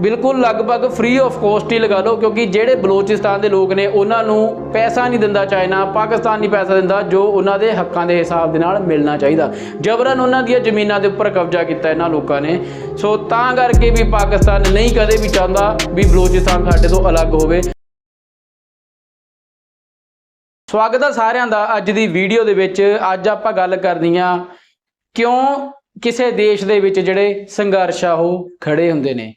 ਬਿਲਕੁਲ ਲਗਭਗ free of cost ਹੀ ਲਗਾ ਲਓ, ਕਿਉਂਕਿ ਜਿਹੜੇ ਬਲੋਚਿਸਤਾਨ ਦੇ ਲੋਕ ਨੇ, ਉਹਨਾਂ ਨੂੰ ਪੈਸਾ ਨਹੀਂ ਦਿੰਦਾ ਚਾਈਨਾ, ਪਾਕਿਸਤਾਨ ਨਹੀਂ ਪੈਸਾ ਦਿੰਦਾ, ਜੋ ਉਹਨਾਂ ਦੇ ਹੱਕਾਂ ਦੇ ਹਿਸਾਬ ਦੇ ਨਾਲ ਮਿਲਣਾ ਚਾਹੀਦਾ। ਜਬਰਨ ਉਹਨਾਂ ਦੀਆਂ ਜ਼ਮੀਨਾਂ ਦੇ ਉੱਪਰ ਕਬਜ਼ਾ ਕੀਤਾ ਇਹਨਾਂ ਲੋਕਾਂ ਨੇ। ਸੋ ਤਾਂ ਕਰਕੇ ਵੀ ਪਾਕਿਸਤਾਨ ਨਹੀਂ ਕਦੇ ਵੀ ਚਾਹੁੰਦਾ ਵੀ ਬਲੋਚਿਸਤਾਨ ਸਾਡੇ ਤੋਂ ਅਲੱਗ ਹੋਵੇ। ਸਵਾਗਤ ਹੈ ਸਾਰਿਆਂ ਦਾ ਅੱਜ ਦੀ ਵੀਡੀਓ ਦੇ ਵਿੱਚ। ਅੱਜ ਆਪਾਂ ਗੱਲ ਕਰਨੀ ਆ, ਕਿਉਂ ਕਿਸੇ ਦੇਸ਼ ਦੇ ਵਿੱਚ ਜਿਹੜੇ ਸੰਘਰਸ਼ ਆ ਉਹ ਖੜੇ ਹੁੰਦੇ ਨੇ?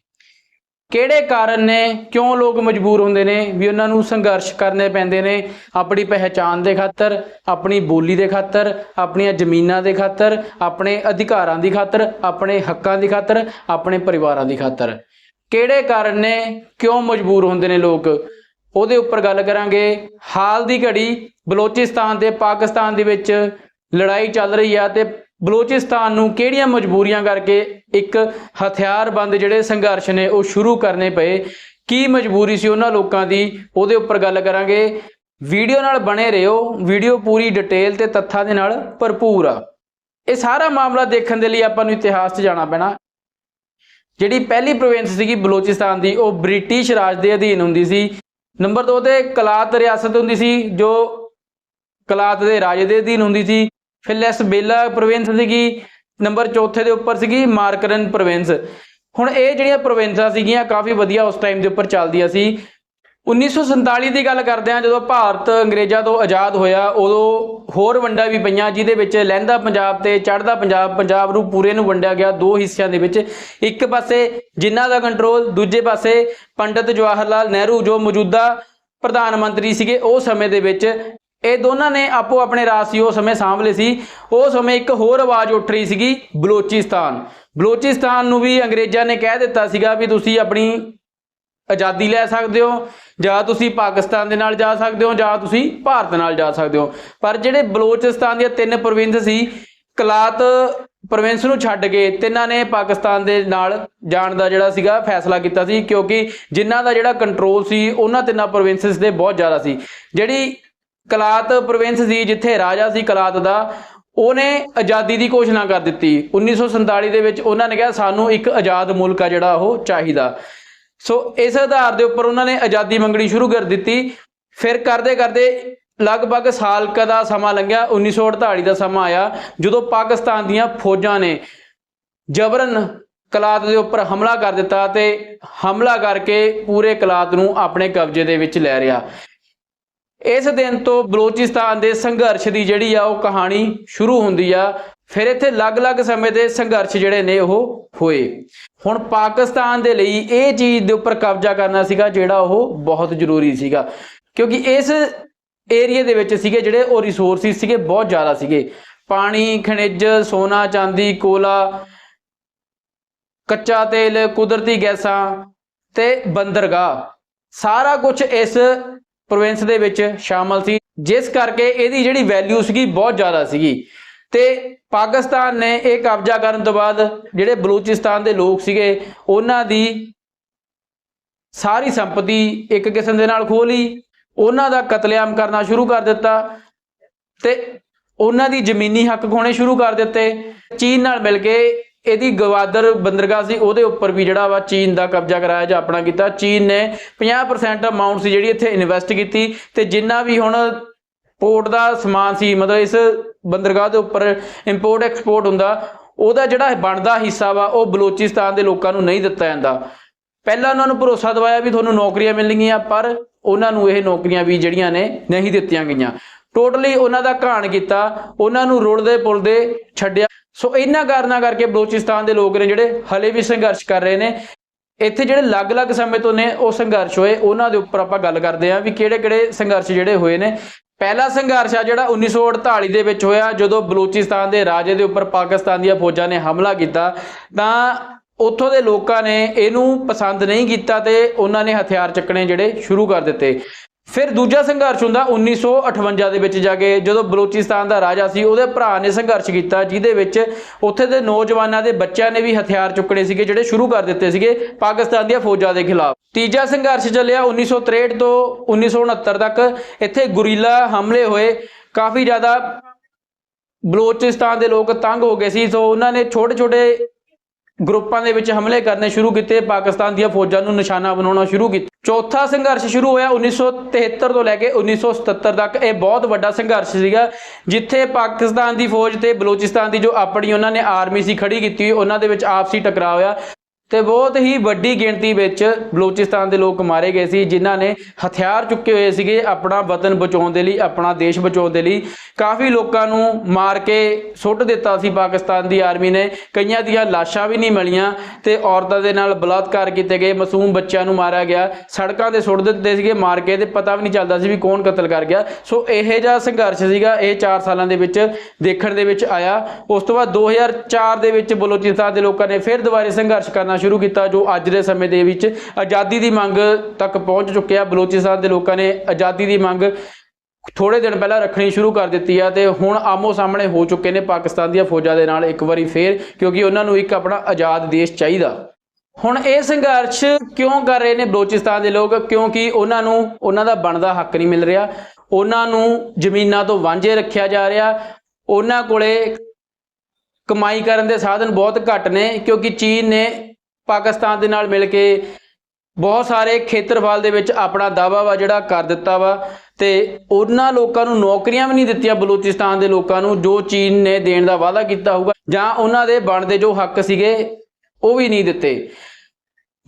ਕਿਹੜੇ ਕਾਰਨ ਨੇ, ਕਿਉਂ ਲੋਕ ਮਜਬੂਰ ਹੁੰਦੇ ਨੇ, ਵੀ ਉਹਨਾਂ ਨੂੰ ਸੰਘਰਸ਼ ਕਰਨੇ ਪੈਂਦੇ ਨੇ, ਆਪਣੀ ਪਹਿਚਾਣ ਦੇ ਖਾਤਰ, ਆਪਣੀ ਬੋਲੀ ਦੇ ਖਾਤਰ, ਆਪਣੀਆਂ ਜ਼ਮੀਨਾਂ ਦੇ ਖਾਤਰ, ਆਪਣੇ ਅਧਿਕਾਰਾਂ ਦੀ ਖਾਤਰ, ਆਪਣੇ ਹੱਕਾਂ ਦੀ ਖਾਤਰ, ਆਪਣੇ ਪਰਿਵਾਰਾਂ ਦੀ ਖਾਤਰ। ਕਿਹੜੇ ਕਾਰਨ ਨੇ, ਕਿਉਂ ਮਜਬੂਰ ਹੁੰਦੇ ਨੇ ਲੋਕ? ਉਹਦੇ ਉੱਪਰ ਗੱਲ ਕਰਾਂਗੇ। ਹਾਲ ਦੀ ਘੜੀ ਬਲੋਚਿਸਤਾਨ ਤੇ ਪਾਕਿਸਤਾਨ ਦੇ ਵਿੱਚ ਲੜਾਈ ਚੱਲ ਰਹੀ ਆ ਤੇ ਬਲੋਚਿਸਤਾਨ ਨੂੰ ਕਿਹੜੀਆਂ ਮਜਬੂਰੀਆਂ ਕਰਕੇ ਇੱਕ ਹਥਿਆਰਬੰਦ ਜਿਹੜੇ ਸੰਘਰਸ਼ ਨੇ ਉਹ ਸ਼ੁਰੂ ਕਰਨੇ ਪਏ? ਕੀ ਮਜਬੂਰੀ ਸੀ ਉਹਨਾਂ ਲੋਕਾਂ ਦੀ? ਉਹਦੇ ਉੱਪਰ ਗੱਲ ਕਰਾਂਗੇ। ਵੀਡੀਓ ਨਾਲ ਬਣੇ ਰਹੋ। ਵੀਡੀਓ ਪੂਰੀ ਡਿਟੇਲ ਤੇ ਤੱਥਾਂ ਦੇ ਨਾਲ ਭਰਪੂਰ ਆ। ਇਹ ਸਾਰਾ ਮਾਮਲਾ ਦੇਖਣ ਦੇ ਲਈ ਆਪਾਂ ਨੂੰ ਇਤਿਹਾਸ 'ਚ ਜਾਣਾ ਪੈਣਾ। ਜਿਹੜੀ ਪਹਿਲੀ ਪ੍ਰੋਵਿੰਸ ਸੀਗੀ ਬਲੋਚਿਸਤਾਨ ਦੀ, ਉਹ ਬ੍ਰਿਟਿਸ਼ ਰਾਜ ਦੇ ਅਧੀਨ ਹੁੰਦੀ ਸੀ। ਨੰਬਰ 2 ਤੇ ਕਲਾਤ ਰਿਆਸਤ ਹੁੰਦੀ ਸੀ, ਜੋ ਕਲਾਤ ਦੇ ਰਾਜ ਦੇ ਅਧੀਨ ਹੁੰਦੀ ਸੀ। ਫਿਰ ਲੈਸਬੇਲਾ ਪ੍ਰੋਵਿੰਸ ਸੀਗੀ, ਨੰਬਰ ਚੌਥੇ ਦੇ ਉੱਪਰ ਸੀਗੀ, ਮਾਰਕਰਨ ਪ੍ਰੋਵਿੰਸ। ਹੁਣ ਇਹ ਜਿਹੜੀਆਂ ਪ੍ਰੋਵਿੰਸਾਂ ਸੀਗੀਆਂ, ਕਾਫੀ ਵਧੀਆ ਉਸ ਟਾਈਮ ਦੇ ਉੱਪਰ ਚੱਲਦੀਆਂ ਸੀ। 1947 ਦੀ ਗੱਲ ਕਰਦੇ ਹਾਂ, ਜਦੋਂ ਭਾਰਤ ਅੰਗਰੇਜ਼ਾਂ ਤੋਂ ਆਜ਼ਾਦ ਹੋਇਆ, ਉਦੋਂ ਹੋਰ ਵੰਡਾਂ ਵੀ ਪਈਆਂ, ਜਿਹਦੇ ਵਿੱਚ ਲਹਿੰਦਾ ਪੰਜਾਬ ਤੇ ਚੜ੍ਹਦਾ ਪੰਜਾਬ ਪੰਜਾਬ ਨੂੰ ਪੂਰੇ ਨੂੰ ਵੰਡਿਆ ਗਿਆ, ਦੋ ਹਿੱਸਿਆਂ ਦੇ ਵਿੱਚ। ਇੱਕ ਪਾਸੇ ਜਿਨ੍ਹਾਂ ਦਾ ਕੰਟਰੋਲ ਦੂਜੇ ਪਾਸੇ ਪੰਡਿਤ ਜਵਾਹਰ ਲਾਲ ਨਹਿਰੂ ਜੋ ਮੌਜੂਦਾ ਪ੍ਰਧਾਨ ਮੰਤਰੀ ਸੀਗੇ, ਉਹ ਸਮੇਂ ਦੇ ਵਿੱਚ ਇਹ ਦੋਨਾਂ ਨੇ ਆਪੋ ਆਪਣੇ ਰਾਜ ਸੀ, ਉਹ ਸਮੇਂ ਸਾਂਭ ਲਏ ਸੀ। ਉਹ ਸਮੇਂ ਇੱਕ ਹੋਰ ਆਵਾਜ਼ ਉੱਠ ਰਹੀ ਸੀਗੀ, ਬਲੋਚਿਸਤਾਨ। ਬਲੋਚਿਸਤਾਨ ਨੂੰ ਵੀ ਅੰਗਰੇਜ਼ਾਂ ਨੇ ਕਹਿ ਦਿੱਤਾ ਸੀਗਾ ਵੀ ਤੁਸੀਂ ਆਪਣੀ ਆਜ਼ਾਦੀ ਲੈ ਸਕਦੇ ਹੋ, ਜਾਂ ਤੁਸੀਂ ਪਾਕਿਸਤਾਨ ਦੇ ਨਾਲ ਜਾ ਸਕਦੇ ਹੋ, ਜਾਂ ਤੁਸੀਂ ਭਾਰਤ ਨਾਲ ਜਾ ਸਕਦੇ ਹੋ। ਪਰ ਜਿਹੜੇ ਬਲੋਚਿਸਤਾਨ ਦੀਆਂ ਤਿੰਨ ਪ੍ਰੋਵਿੰਸ ਸੀ, ਕਲਾਤ ਪ੍ਰੋਵਿੰਸ ਨੂੰ ਛੱਡ ਕੇ ਤਿੰਨਾਂ ਨੇ ਪਾਕਿਸਤਾਨ ਦੇ ਨਾਲ ਜਾਣ ਦਾ ਜਿਹੜਾ ਸੀਗਾ ਫੈਸਲਾ ਕੀਤਾ ਸੀ, ਕਿਉਂਕਿ ਜਿਨ੍ਹਾਂ ਦਾ ਜਿਹੜਾ ਕੰਟਰੋਲ ਸੀ, ਉਹਨਾਂ ਤਿੰਨਾਂ ਪ੍ਰੋਵਿੰਸਸ ਦੇ ਬਹੁਤ ਜ਼ਿਆਦਾ ਸੀ। ਜਿਹੜੀ ਕਲਾਤ ਪ੍ਰੋਵਿੰਸ ਸੀ ਜਿੱਥੇ ਰਾਜਾ ਸੀ ਕਲਾਤ ਦਾ, ਉਹਨੇ ਆਜ਼ਾਦੀ ਦੀ ਘੋਸ਼ਣਾ ਕਰ ਦਿੱਤੀ। 1947 ਦੇ ਵਿੱਚ ਉਹਨਾਂ ਨੇ ਕਿਹਾ, ਸਾਨੂੰ ਇੱਕ ਆਜ਼ਾਦ ਮੁਲਕ ਆ ਜਿਹੜਾ ਉਹ ਚਾਹੀਦਾ। ਸੋ ਇਸ ਆਧਾਰ ਦੇ ਉੱਪਰ ਉਹਨਾਂ ਨੇ ਆਜ਼ਾਦੀ ਮੰਗਣੀ ਸ਼ੁਰੂ ਕਰ ਦਿੱਤੀ। ਫਿਰ ਕਰਦੇ ਕਰਦੇ ਲਗਭਗ ਸਾਲ ਕ ਦਾ ਸਮਾਂ ਲੰਘਿਆ 1948 ਦਾ ਸਮਾਂ ਆਇਆ, ਜਦੋਂ ਪਾਕਿਸਤਾਨ ਦੀਆਂ ਫੌਜਾਂ ਨੇ ਜਬਰਨ ਕਲਾਤ ਦੇ ਉੱਪਰ ਹਮਲਾ ਕਰ ਦਿੱਤਾ ਤੇ ਹਮਲਾ ਕਰਕੇ ਪੂਰੇ ਕਲਾਤ ਨੂੰ ਆਪਣੇ ਕਬਜ਼ੇ ਦੇ ਵਿੱਚ ਲੈ ਰਿਆ ਇਸ ਦਿਨ ਤੋਂ ਬਲੋਚਿਸਤਾਨ ਦੇ ਸੰਘਰਸ਼ ਦੀ ਜਿਹੜੀ ਆ ਉਹ ਕਹਾਣੀ ਸ਼ੁਰੂ ਹੁੰਦੀ ਆ, ਫਿਰ ਇੱਥੇ ਅਲੱਗ-ਅਲੱਗ ਸਮੇਂ ਦੇ ਸੰਘਰਸ਼ ਜਿਹੜੇ ਨੇ ਉਹ ਹੋਏ। ਹੁਣ ਪਾਕਿਸਤਾਨ ਦੇ ਲਈ ਇਹ ਚੀਜ਼ ਦੇ ਉੱਪਰ ਕਬਜ਼ਾ ਕਰਨਾ ਸੀਗਾ, ਜਿਹੜਾ ਉਹ ਬਹੁਤ ਜ਼ਰੂਰੀ ਸੀਗਾ। ਕਿਉਂਕਿ ਇਸ ਏਰੀਆ ਦੇ ਵਿੱਚ ਸੀਗੇ ਜਿਹੜੇ ਉਹ ਰਿਸੋਰਸਿਸ ਸੀਗੇ, ਬਹੁਤ ਜ਼ਿਆਦਾ ਸੀਗੇ। ਪਾਣੀ, ਖਣਿਜ, ਸੋਨਾ, ਚਾਂਦੀ, ਕੋਲਾ, ਕੱਚਾ ਤੇਲ, ਕੁਦਰਤੀ ਗੈਸਾਂ ਤੇ ਬੰਦਰਗਾਹ। ਸਾਰਾ ਕੁਝ ਇਸ ਪ੍ਰੋਵਿੰਸ ਦੇ ਵਿੱਚ ਸ਼ਾਮਲ ਸੀ, ਜਿਸ ਕਰਕੇ ਇਹਦੀ ਜਿਹੜੀ ਵੈਲਿਊ ਸੀਗੀ ਬਹੁਤ ਜ਼ਿਆਦਾ ਸੀਗੀ। ਤੇ ਪਾਕਿਸਤਾਨ ਨੇ ਇਹ ਕਬਜ਼ਾ ਕਰਨ ਤੋਂ ਬਾਅਦ ਜਿਹੜੇ ਬਲੂਚਿਸਤਾਨ ਦੇ ਲੋਕ ਸੀਗੇ, ਉਹਨਾਂ ਦੀ ਸਾਰੀ ਸੰਪਤੀ ਇੱਕ ਕਿਸਮ ਦੇ ਨਾਲ ਖੋਹ ਲਈ, ਉਹਨਾਂ ਦਾ ਕਤਲੇਆਮ ਕਰਨਾ ਸ਼ੁਰੂ ਕਰ ਦਿੱਤਾ ਤੇ ਉਹਨਾਂ ਦੀ ਜ਼ਮੀਨੀ ਹੱਕ ਖੋਣੇ ਸ਼ੁਰੂ ਕਰ ਦਿੱਤੇ। ਚੀਨ ਨਾਲ ਮਿਲ ਕੇ ਇਹਦੀ ਗਵਾਦਰ ਬੰਦਰਗਾਹ ਸੀ, ਉਹਦੇ ਉੱਪਰ ਵੀ ਜਿਹੜਾ ਵਾ ਚੀਨ ਦਾ ਕਬਜ਼ਾ ਕਰਾਇਆ ਜਾਂ ਆਪਣਾ ਕੀਤਾ। ਚੀਨ ਨੇ 50% ਅਮਾਉਂਟ ਸੀ ਜਿਹੜੀ ਇੱਥੇ ਇਨਵੈਸਟ ਕੀਤੀ ਤੇ ਜਿੰਨਾ ਵੀ ਹੁਣ ਪੋਰਟ ਦਾ ਸਮਾਨ ਸੀ, ਮਤਲਬ ਇਸ ਬੰਦਰਗਾਹ ਦੇ ਉੱਪਰ ਇੰਪੋਰਟ ਐਕਸਪੋਰਟ ਹੁੰਦਾ, ਉਹਦਾ ਜਿਹੜਾ ਬਣਦਾ ਹਿੱਸਾ ਵਾ, ਉਹ ਬਲੋਚਿਸਤਾਨ ਦੇ ਲੋਕਾਂ ਨੂੰ ਨਹੀਂ ਦਿੱਤਾ ਜਾਂਦਾ। ਪਹਿਲਾਂ ਉਹਨਾਂ ਨੂੰ ਭਰੋਸਾ ਦਵਾਇਆ ਵੀ ਤੁਹਾਨੂੰ ਨੌਕਰੀਆਂ ਮਿਲਣਗੀਆਂ, ਪਰ ਉਹਨਾਂ ਨੂੰ ਇਹ ਨੌਕਰੀਆਂ ਵੀ ਜਿਹੜੀਆਂ ਨੇ ਨਹੀਂ ਦਿੱਤੀਆਂ ਗਈਆਂ। ਟੋਟਲੀ ਉਹਨਾਂ ਦਾ ਘਾਣ ਕੀਤਾ, ਉਹਨਾਂ ਨੂੰ ਰੁਲਦੇ ਪੁਲਦੇ ਛੱਡਿਆ। ਸੋ ਇਹਨਾਂ ਕਾਰਨਾਂ ਕਰਕੇ ਬਲੋਚਿਸਤਾਨ ਦੇ ਲੋਕ ਨੇ ਜਿਹੜੇ ਹਲੇ ਵੀ ਸੰਘਰਸ਼ ਕਰ ਰਹੇ ਨੇ, ਇੱਥੇ ਜਿਹੜੇ ਅਲੱਗ-ਅਲੱਗ ਸਮੇਂ ਤੋਂ ਨੇ, ਉਹ ਸੰਘਰਸ਼ ਹੋਏ, ਉਹਨਾਂ ਦੇ ਉੱਪਰ ਆਪਾਂ ਗੱਲ ਕਰਦੇ ਹਾਂ ਵੀ ਕਿਹੜੇ-ਕਿਹੜੇ ਸੰਘਰਸ਼ ਜਿਹੜੇ ਹੋਏ ਨੇ। ਪਹਿਲਾ ਸੰਘਰਸ਼ ਆ ਜਿਹੜਾ 1948 ਦੇ ਵਿੱਚ ਹੋਇਆ, ਜਦੋਂ ਬਲੋਚਿਸਤਾਨ ਦੇ ਰਾਜੇ ਦੇ ਉੱਪਰ ਪਾਕਿਸਤਾਨ ਦੀਆਂ ਫੌਜਾਂ ਨੇ ਹਮਲਾ ਕੀਤਾ। ਤਾਂ ਉੱਥੋਂ ਦੇ ਲੋਕਾਂ ਨੇ ਇਹਨੂੰ ਪਸੰਦ ਨਹੀਂ ਕੀਤਾ ਤੇ ਉਹਨਾਂ ਨੇ ਹਥਿਆਰ ਚੱਕਣੇ ਜਿਹੜੇ ਸ਼ੁਰੂ ਕਰ ਦਿੱਤੇ। ਫਿਰ ਦੂਜਾ ਸੰਘਰਸ਼ ਹੁੰਦਾ 1958 ਦੇ ਵਿੱਚ ਜਾ ਕੇ, ਜਦੋਂ ਬਲੋਚਿਸਤਾਨ ਦਾ ਰਾਜਾ ਸੀ, ਉਹਦੇ ਭਰਾ ਨੇ ਸੰਘਰਸ਼ ਕੀਤਾ, ਜਿਹਦੇ ਵਿੱਚ ਉੱਥੇ ਦੇ ਨੌਜਵਾਨਾਂ ਦੇ ਬੱਚਿਆਂ ਨੇ ਵੀ ਹਥਿਆਰ ਚੁੱਕਣੇ ਸੀਗੇ, ਜਿਹੜੇ ਸ਼ੁਰੂ ਕਰ ਦਿੱਤੇ ਸੀਗੇ ਪਾਕਿਸਤਾਨ ਦੀਆਂ ਫੌਜਾਂ ਦੇ ਖਿਲਾਫ। ਤੀਜਾ ਸੰਘਰਸ਼ ਚੱਲਿਆ 1963 ਤੋਂ 1969 ਤੱਕ। ਇੱਥੇ ਗੁਰੀਲਾ ਹਮਲੇ ਹੋਏ। ਕਾਫੀ ਜ਼ਿਆਦਾ ਬਲੋਚਿਸਤਾਨ ਦੇ ਲੋਕ ਤੰਗ ਹੋ ਗਏ ਸੀ, ਸੋ ਉਹਨਾਂ ਨੇ ਛੋਟੇ ਛੋਟੇ ਗਰੁੱਪਾਂ ਦੇ ਵਿੱਚ ਹਮਲੇ ਕਰਨੇ ਸ਼ੁਰੂ ਕੀਤੇ, ਪਾਕਿਸਤਾਨ ਦੀਆਂ ਫੌਜਾਂ ਨੂੰ ਨਿਸ਼ਾਨਾ ਬਣਾਉਣਾ ਸ਼ੁਰੂ ਕੀਤਾ। ਚੌਥਾ ਸੰਘਰਸ਼ ਸ਼ੁਰੂ ਹੋਇਆ 1973 ਤੋਂ ਲੈ ਕੇ 1977 ਤੱਕ। ਇਹ ਬਹੁਤ ਵੱਡਾ ਸੰਘਰਸ਼ ਸੀਗਾ, ਜਿੱਥੇ ਪਾਕਿਸਤਾਨ ਦੀ ਫੌਜ ਤੇ ਬਲੋਚਿਸਤਾਨ ਦੀ ਜੋ ਆਪਣੀ ਉਹਨਾਂ ਨੇ ਆਰਮੀ ਸੀ ਖੜੀ ਕੀਤੀ ਹੋਈ ਉਹਨਾਂ ਦੇ ਵਿੱਚ ਆਪਸੀ ਟਕਰਾਅ ਹੋਇਆ। ਤੇ ਬਹੁਤ ਹੀ ਵੱਡੀ ਗਿਣਤੀ ਵਿੱਚ ਬਲੋਚਿਸਤਾਨ ਦੇ ਲੋਕ ਮਾਰੇ ਗਏ ਸੀ, ਜਿਨ੍ਹਾਂ ਨੇ ਹਥਿਆਰ ਚੁੱਕੇ ਹੋਏ ਸੀਗੇ ਆਪਣਾ ਵਤਨ ਬਚਾਉਣ ਦੇ ਲਈ, ਆਪਣਾ ਦੇਸ਼ ਬਚਾਉਣ ਦੇ ਲਈ। ਕਾਫੀ ਲੋਕਾਂ ਨੂੰ ਮਾਰ ਕੇ ਸੁੱਟ ਦਿੱਤਾ ਸੀ ਪਾਕਿਸਤਾਨ ਦੀ ਆਰਮੀ ਨੇ। ਕਈਆਂ ਦੀਆਂ ਲਾਸ਼ਾਂ ਵੀ ਨਹੀਂ ਮਿਲੀਆਂ ਤੇ ਔਰਤਾਂ ਦੇ ਨਾਲ ਬਲਾਤਕਾਰ ਕੀਤੇ ਗਏ। ਮਾਸੂਮ ਬੱਚਿਆਂ ਨੂੰ ਮਾਰਿਆ ਗਿਆ। ਸੜਕਾਂ ਤੇ ਸੁੱਟ ਦਿੱਤੇ ਸੀਗੇ ਮਾਰ ਕੇ ਤੇ ਪਤਾ ਵੀ ਨਹੀਂ ਚੱਲਦਾ ਸੀ ਵੀ ਕੌਣ ਕਤਲ ਕਰ ਗਿਆ। ਸੋ ਇਹ ਜਿਹਾ ਸੰਘਰਸ਼ ਸੀਗਾ, ਇਹ 4 ਸਾਲਾਂ ਦੇ ਵਿੱਚ ਦੇਖਣ ਦੇ ਵਿੱਚ ਆਇਆ। ਉਸ ਤੋਂ ਬਾਅਦ 2004 ਦੇ ਵਿੱਚ ਬਲੋਚਿਸਤਾਨ ਦੇ ਲੋਕਾਂ ਨੇ ਫਿਰ ਦੁਬਾਰੇ ਸੰਘਰਸ਼ ਕਰਨਾ ਸ਼ੁਰੂ ਕੀਤਾ ਜੋ ਅੱਜ ਦੇ ਸਮੇਂ ਦੇ ਵਿੱਚ ਆਜ਼ਾਦੀ ਦੀ ਮੰਗ ਤੱਕ ਪਹੁੰਚ ਚੁੱਕਿਆ। ਬਲੋਚਿਸਤਾਨ ਦੇ ਲੋਕਾਂ ਨੇ ਆਜ਼ਾਦੀ ਦੀ ਮੰਗ ਥੋੜੇ ਦਿਨ ਪਹਿਲਾਂ ਰੱਖਣੀ ਸ਼ੁਰੂ ਕਰ ਦਿੱਤੀ ਆ ਤੇ ਹੁਣ ਆਮੋ ਸਾਹਮਣੇ ਹੋ ਚੁੱਕੇ ਨੇ ਪਾਕਿਸਤਾਨ ਦੀਆਂ ਫੌਜਾਂ ਦੇ ਨਾਲ ਇੱਕ ਵਾਰੀ ਫੇਰ, ਕਿਉਂਕਿ ਉਹਨਾਂ ਨੂੰ ਇੱਕ ਆਪਣਾ ਆਜ਼ਾਦ ਦੇਸ਼ ਚਾਹੀਦਾ। ਹੁਣ ਇਹ ਸੰਘਰਸ਼ ਕਿਉਂ ਕਰ ਰਹੇ ਨੇ ਬਲੋਚਿਸਤਾਨ ਦੇ ਲੋਕ? ਕਿਉਂਕਿ ਉਹਨਾਂ ਨੂੰ, ਉਹਨਾਂ ਦਾ ਬਣਦਾ ਹੱਕ ਨਹੀਂ ਮਿਲ ਰਿਹਾ। ਉਹਨਾਂ ਨੂੰ ਜ਼ਮੀਨਾਂ ਤੋਂ ਵਾਂਝੇ ਰੱਖਿਆ ਜਾ ਰਿਹਾ। ਉਹਨਾਂ ਕੋਲੇ ਕਮਾਈ ਕਰਨ ਦੇ ਸਾਧਨ ਬਹੁਤ ਘੱਟ ਨੇ, ਕਿਉਂਕਿ ਚੀਨ ਨੇ ਪਾਕਿਸਤਾਨ ਦੇ ਨਾਲ ਮਿਲ ਕੇ ਬਹੁਤ ਸਾਰੇ ਖੇਤਰਫਲ ਦੇ ਵਿੱਚ ਆਪਣਾ ਦਾਅਵਾ ਵਾ ਜਿਹੜਾ ਕਰ ਦਿੱਤਾ ਵਾ ਤੇ ਉਹਨਾਂ ਲੋਕਾਂ ਨੂੰ ਨੌਕਰੀਆਂ ਵੀ ਨਹੀਂ ਦਿੱਤੀਆਂ ਬਲੂਚਿਸਤਾਨ ਦੇ ਲੋਕਾਂ ਨੂੰ, ਜੋ ਚੀਨ ਨੇ ਦੇਣ ਦਾ ਵਾਅਦਾ ਕੀਤਾ ਹੋਊਗਾ ਜਾਂ ਉਹਨਾਂ ਦੇ ਬਣਦੇ ਜੋ ਹੱਕ ਸੀਗੇ ਉਹ ਵੀ ਨਹੀਂ ਦਿੱਤੇ।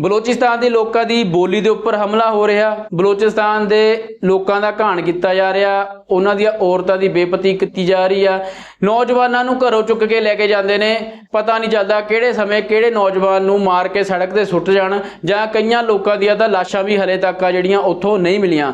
ਬਲੋਚਿਸਤਾਨ ਦੇ ਲੋਕਾਂ ਦੀ ਬੋਲੀ ਦੇ ਉੱਪਰ ਹਮਲਾ ਹੋ ਰਿਹਾ। ਬਲੋਚਿਸਤਾਨ ਦੇ ਲੋਕਾਂ ਦਾ ਘਾਣ ਕੀਤਾ ਜਾ ਰਿਹਾ। ਉਹਨਾਂ ਦੀਆਂ ਔਰਤਾਂ ਦੀ ਬੇਪਤੀ ਕੀਤੀ ਜਾ ਰਹੀ ਆ। ਨੌਜਵਾਨਾਂ ਨੂੰ ਘਰੋਂ ਚੁੱਕ ਕੇ ਲੈ ਕੇ ਜਾਂਦੇ ਨੇ। ਪਤਾ ਨਹੀਂ ਚੱਲਦਾ ਕਿਹੜੇ ਸਮੇਂ ਕਿਹੜੇ ਨੌਜਵਾਨ ਨੂੰ ਮਾਰ ਕੇ ਸੜਕ ਤੇ ਸੁੱਟ ਜਾਣ ਜਾਂ ਕਈਆਂ ਲੋਕਾਂ ਦੀਆਂ ਤਾਂ ਲਾਸ਼ਾਂ ਵੀ ਹਲੇ ਤੱਕ ਆ ਜਿਹੜੀਆਂ ਉੱਥੋਂ ਨਹੀਂ ਮਿਲੀਆਂ।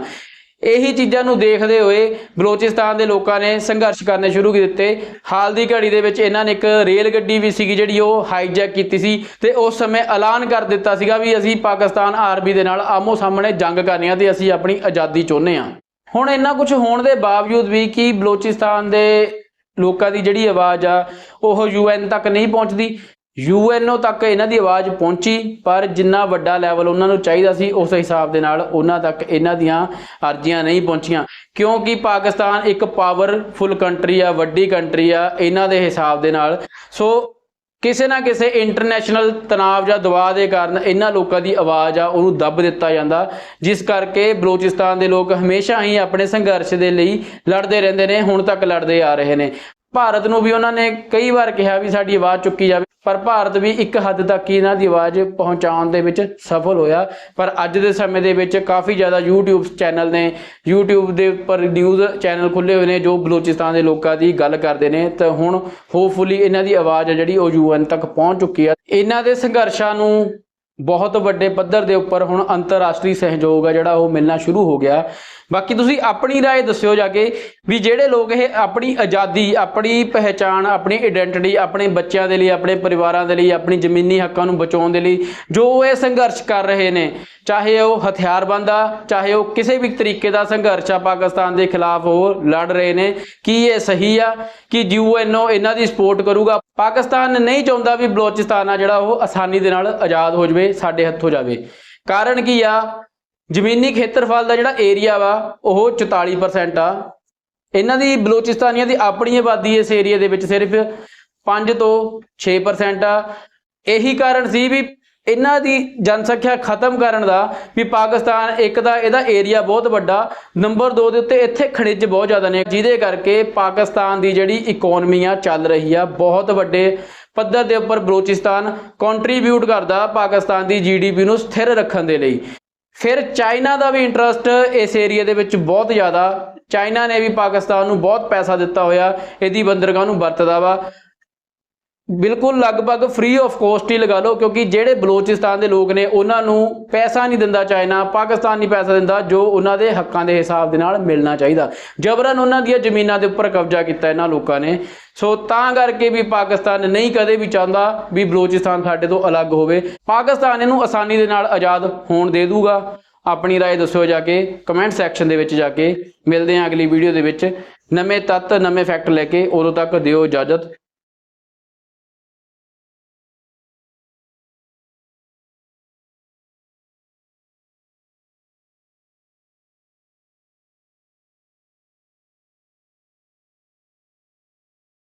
ਇਹੀ ਚੀਜ਼ਾਂ ਨੂੰ ਦੇਖਦੇ ਹੋਏ ਬਲੋਚਿਸਤਾਨ ਦੇ ਲੋਕਾਂ ਨੇ ਸੰਘਰਸ਼ ਕਰਨੇ ਸ਼ੁਰੂ ਕਰ ਦਿੱਤੇ। ਹਾਲ ਦੀ ਘੜੀ ਦੇ ਵਿੱਚ ਇਹਨਾਂ ਨੇ ਇੱਕ ਰੇਲ ਗੱਡੀ ਵੀ ਸੀਗੀ ਜਿਹੜੀ ਉਹ ਹਾਈਜੈਕ ਕੀਤੀ ਸੀ ਤੇ ਉਸ ਸਮੇਂ ਐਲਾਨ ਕਰ ਦਿੱਤਾ ਸੀਗਾ ਵੀ ਅਸੀਂ ਪਾਕਿਸਤਾਨ ਆਰਮੀ ਦੇ ਨਾਲ ਆਮੋ ਸਾਹਮਣੇ ਜੰਗ ਕਰਨੀ ਆ ਤੇ ਅਸੀਂ ਆਪਣੀ ਆਜ਼ਾਦੀ ਚਾਹੁੰਦੇ ਆ। ਹੁਣ ਇੰਨਾ ਕੁਝ ਹੋਣ ਦੇ ਬਾਵਜੂਦ ਵੀ ਕੀ ਬਲੋਚਿਸਤਾਨ ਦੇ ਲੋਕਾਂ ਦੀ ਜਿਹੜੀ ਆਵਾਜ਼ ਆ, ਉਹ ਯੂਐਨ ਤੱਕ ਨਹੀਂ ਪਹੁੰਚਦੀ। ਯੂਐਨਓ ਤੱਕ ਇਹਨਾਂ ਦੀ ਆਵਾਜ਼ ਪਹੁੰਚੀ, ਪਰ ਜਿੰਨਾ ਵੱਡਾ ਲੈਵਲ ਉਹਨਾਂ ਨੂੰ ਚਾਹੀਦਾ ਸੀ, ਉਸ ਹਿਸਾਬ ਦੇ ਨਾਲ ਉਹਨਾਂ ਤੱਕ ਇਹਨਾਂ ਦੀਆਂ ਅਰਜ਼ੀਆਂ ਨਹੀਂ ਪਹੁੰਚੀਆਂ। ਕਿਉਂਕਿ ਪਾਕਿਸਤਾਨ ਇੱਕ ਪਾਵਰਫੁਲ ਕੰਟਰੀ ਆ, ਵੱਡੀ ਕੰਟਰੀ ਆ, ਇਹਨਾਂ ਦੇ ਹਿਸਾਬ ਦੇ ਨਾਲ। ਸੋ ਕਿਸੇ ਨਾ ਕਿਸੇ ਇੰਟਰਨੈਸ਼ਨਲ ਤਣਾਅ ਜਾਂ ਦਬਾਅ ਦੇ ਕਾਰਨ ਇਹਨਾਂ ਲੋਕਾਂ ਦੀ ਆਵਾਜ਼ ਆ, ਉਹਨੂੰ ਦੱਬ ਦਿੱਤਾ ਜਾਂਦਾ। ਜਿਸ ਕਰਕੇ ਬਲੋਚਿਸਤਾਨ ਦੇ ਲੋਕ ਹਮੇਸ਼ਾ ਹੀ ਆਪਣੇ ਸੰਘਰਸ਼ ਦੇ ਲਈ ਲੜਦੇ ਰਹਿੰਦੇ ਨੇ, ਹੁਣ ਤੱਕ ਲੜਦੇ ਆ ਰਹੇ ਨੇ। ਭਾਰਤ ਨੂੰ ਵੀ ਉਹਨਾਂ ਨੇ ਕਈ ਵਾਰ ਕਿਹਾ ਵੀ ਸਾਡੀ ਆਵਾਜ਼ ਚੁੱਕੀ ਜਾਵੇ, ਪਰ ਭਾਰਤ ਵੀ ਇੱਕ ਹੱਦ ਤੱਕ ਹੀ ਇਹਨਾਂ ਦੀ ਆਵਾਜ਼ ਪਹੁੰਚਾਉਣ ਦੇ ਵਿੱਚ ਸਫਲ ਹੋਇਆ। ਪਰ ਅੱਜ ਦੇ ਸਮੇਂ ਦੇ ਵਿੱਚ ਕਾਫੀ ਜ਼ਿਆਦਾ YouTube ਚੈਨਲ ਨੇ, YouTube ਦੇ ਉੱਪਰ ਨਿਊਜ਼ ਚੈਨਲ ਖੁੱਲੇ ਹੋਏ ਨੇ ਜੋ ਬਲੋਚਿਸਤਾਨ ਦੇ ਲੋਕਾਂ ਦੀ ਗੱਲ ਕਰਦੇ ਨੇ। ਤਾਂ ਹੁਣ ਹੋਪਫੁਲੀ ਇਹਨਾਂ ਦੀ ਆਵਾਜ਼ ਆ ਜਿਹੜੀ ਉਹ UN ਤੱਕ ਪਹੁੰਚ ਚੁੱਕੀ ਆ। ਇਹਨਾਂ ਦੇ ਸੰਘਰਸ਼ਾਂ ਨੂੰ ਬਹੁਤ ਵੱਡੇ ਪੱਧਰ ਦੇ ਉੱਪਰ ਹੁਣ ਅੰਤਰਰਾਸ਼ਟਰੀ ਸਹਿਯੋਗ ਆ ਜਿਹੜਾ ਉਹ ਮਿਲਣਾ ਸ਼ੁਰੂ ਹੋ ਗਿਆ ਬਾਕੀ ਤੁਸੀਂ ਆਪਣੀ رائے ਦੱਸਿਓ ਜਾ ਕੇ ਵੀ ਜਿਹੜੇ ਲੋਕ ਇਹ ਆਪਣੀ ਆਜ਼ਾਦੀ ਆਪਣੀ ਪਹਿਚਾਣ ਆਪਣੀ ਆਇਡੈਂਟੀਟੀ ਆਪਣੇ ਬੱਚਿਆਂ ਦੇ ਲਈ ਆਪਣੇ ਪਰਿਵਾਰਾਂ ਦੇ ਲਈ ਆਪਣੀ ਜ਼ਮੀਨੀ ਹੱਕਾਂ ਨੂੰ ਬਚਾਉਣ ਦੇ ਲਈ ਜੋ ਇਹ ਸੰਘਰਸ਼ ਕਰ ਰਹੇ ਨੇ ਚਾਹੇ ਉਹ ਹਥਿਆਰਬੰਦ ਆ ਚਾਹੇ ਉਹ ਕਿਸੇ ਵੀ ਤਰੀਕੇ ਦਾ ਸੰਘਰਸ਼ ਆ ਪਾਕਿਸਤਾਨ ਦੇ ਖਿਲਾਫ ਉਹ ਲੜ ਰਹੇ ਨੇ ਕੀ ਇਹ ਸਹੀ ਆ ਕਿ ਯੂਐਨਓ ਇਹਨਾਂ ਦੀ ਸਪੋਰਟ ਕਰੂਗਾ ਪਾਕਿਸਤਾਨ ਨਹੀਂ ਚਾਹੁੰਦਾ ਵੀ ਬਲੋਚਿਸਤਾਨ ਆ ਜਿਹੜਾ ਉਹ ਆਸਾਨੀ ਦੇ ਨਾਲ ਆਜ਼ਾਦ ਹੋ ਜਾਵੇ ਸਾਡੇ ਹੱਥੋਂ ਜਾਵੇ। ਕਾਰਨ ਕੀ ਆ? ਜ਼ਮੀਨੀ ਖੇਤਰਫਲ ਦਾ ਜਿਹੜਾ ਏਰੀਆ ਵਾ, ਉਹ 44% ਆ। ਇਹਨਾਂ ਦੀ ਬਲੋਚਿਸਤਾਨੀਆਂ ਦੀ ਆਪਣੀ ਆਬਾਦੀ ਇਸ ਏਰੀਆ ਦੇ ਵਿੱਚ ਸਿਰਫ 5 ਤੋਂ 6% ਆ। ਇਹੀ ਕਾਰਨ ਸੀ ਵੀ ਇਹਨਾਂ ਦੀ ਜਨਸੰਖਿਆ ਖਤਮ ਕਰਨ ਦਾ ਵੀ ਪਾਕਿਸਤਾਨ ਇੱਕ ਦਾ ਇਹਦਾ ਏਰੀਆ ਬਹੁਤ ਵੱਡਾ ਨੰਬਰ 2 ਦੇ ਉੱਤੇ ਇੱਥੇ ਖਣਿਜ ਬਹੁਤ ਜ਼ਿਆਦਾ ਨੇ। ਜਿਹਦੇ ਕਰਕੇ ਪਾਕਿਸਤਾਨ ਦੀ ਜਿਹੜੀ ਇਕਨੋਮੀ ਆ, ਚੱਲ ਰਹੀ ਆ, ਬਹੁਤ ਵੱਡੇ ਪੱਧਰ ਦੇ ਉੱਪਰ ਬਲੋਚਿਸਤਾਨ ਕੰਟਰੀਬਿਊਟ ਕਰਦਾ ਪਾਕਿਸਤਾਨ ਦੀ ਜੀਡੀਪੀ ਨੂੰ ਸਥਿਰ ਰੱਖਣ ਦੇ ਲਈ। ਫਿਰ ਚਾਈਨਾ ਦਾ ਵੀ ਇੰਟਰਸਟ ਇਸ ਏਰੀਆ ਦੇ ਵਿੱਚ ਬਹੁਤ ਜ਼ਿਆਦਾ। ਚਾਈਨਾ ਨੇ ਵੀ ਪਾਕਿਸਤਾਨ ਨੂੰ ਬਹੁਤ ਪੈਸਾ ਦਿੱਤਾ ਹੋਇਆ। ਇਹਦੀ ਬੰਦਰਗਾਹ ਨੂੰ ਵਰਤਦਾ ਵਾ। ਬਿਲਕੁਲ ਲਗਭਗ ਫ੍ਰੀ ਆਫ ਕੋਸਟ ਹੀ ਲਗਾ ਲਓ ਕਿਉਂਕਿ ਜਿਹੜੇ ਬਲੋਚਿਸਤਾਨ ਦੇ ਲੋਕ ਨੇ ਉਹਨਾਂ ਨੂੰ ਪੈਸਾ ਨਹੀਂ ਦਿੰਦਾ ਚਾਈਨਾ ਪਾਕਿਸਤਾਨ ਨਹੀਂ ਪੈਸਾ ਦਿੰਦਾ ਜੋ ਉਹਨਾਂ ਦੇ ਹੱਕਾਂ ਦੇ ਹਿਸਾਬ ਦੇ ਨਾਲ ਮਿਲਣਾ ਚਾਹੀਦਾ ਜਬਰਨ ਉਹਨਾਂ ਦੀਆਂ ਜ਼ਮੀਨਾਂ ਦੇ ਉੱਪਰ ਕਬਜ਼ਾ ਕੀਤਾ ਇਹਨਾਂ ਲੋਕਾਂ ਨੇ ਸੋ ਤਾਂ ਕਰਕੇ ਵੀ ਪਾਕਿਸਤਾਨ ਨਹੀਂ ਕਦੇ ਵੀ ਚਾਹੁੰਦਾ ਵੀ ਬਲੋਚਿਸਤਾਨ ਸਾਡੇ ਤੋਂ ਅਲੱਗ ਹੋਵੇ ਪਾਕਿਸਤਾਨ ਇਹਨੂੰ ਆਸਾਨੀ ਦੇ ਨਾਲ ਆਜ਼ਾਦ ਹੋਣ ਦੇ ਦੂਗਾ ਆਪਣੀ رائے ਦੱਸਿਓ ਜਾ ਕੇ ਕਮੈਂਟ ਸੈਕਸ਼ਨ ਦੇ ਵਿੱਚ ਜਾ ਕੇ ਮਿਲਦੇ ਹਾਂ ਅਗਲੀ ਵੀਡੀਓ ਦੇ ਵਿੱਚ ਨਵੇਂ ਤੱਤ ਨਵੇਂ ਫੈਕਟ ਲੈ ਕੇ ਉਦੋਂ ਤੱਕ ਦਿਓ ਇਜਾਜ਼ਤ